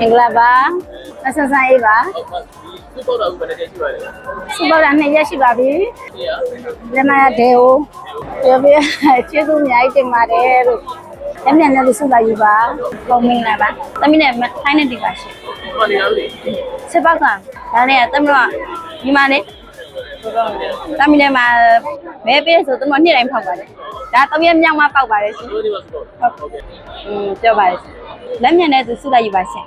မင်္ဂလာပါအဆန်ဆန်အေးပါဒီပေါက်တာကဘယ်နဲ့ရှိပါလဲစပေါ်တာနှစ်ရက်ရှိပါပြီဒီကလက်မရဒေဟိုပြောပြကျေးဇူးအများကြီးတင်ပါတယ်လို့အမြန်နဲ့လို့ဆုလာယူပါဟုတ်မင်္ဂလာပါသမီးနဲ့ထိုင်းနဲ့ဒီပါရှင်ဘာနေရလဲစစ်ပောက်ကဒါနဲ့သမီးတို့ကဒီမှာနေသမီးနဲ့မှာမဲပေးဆိုသမီးနေ့တိုင်းဖောက်ပါတယ်ဒါသမီးမြောက်မှပောက်ပါတယ်ရှင်ဒီမှာစတော့ဟုတ်อืมပြောပါတယ်ရှင်လက်မြန်နဲ့သူဆုလာယူပါရှင်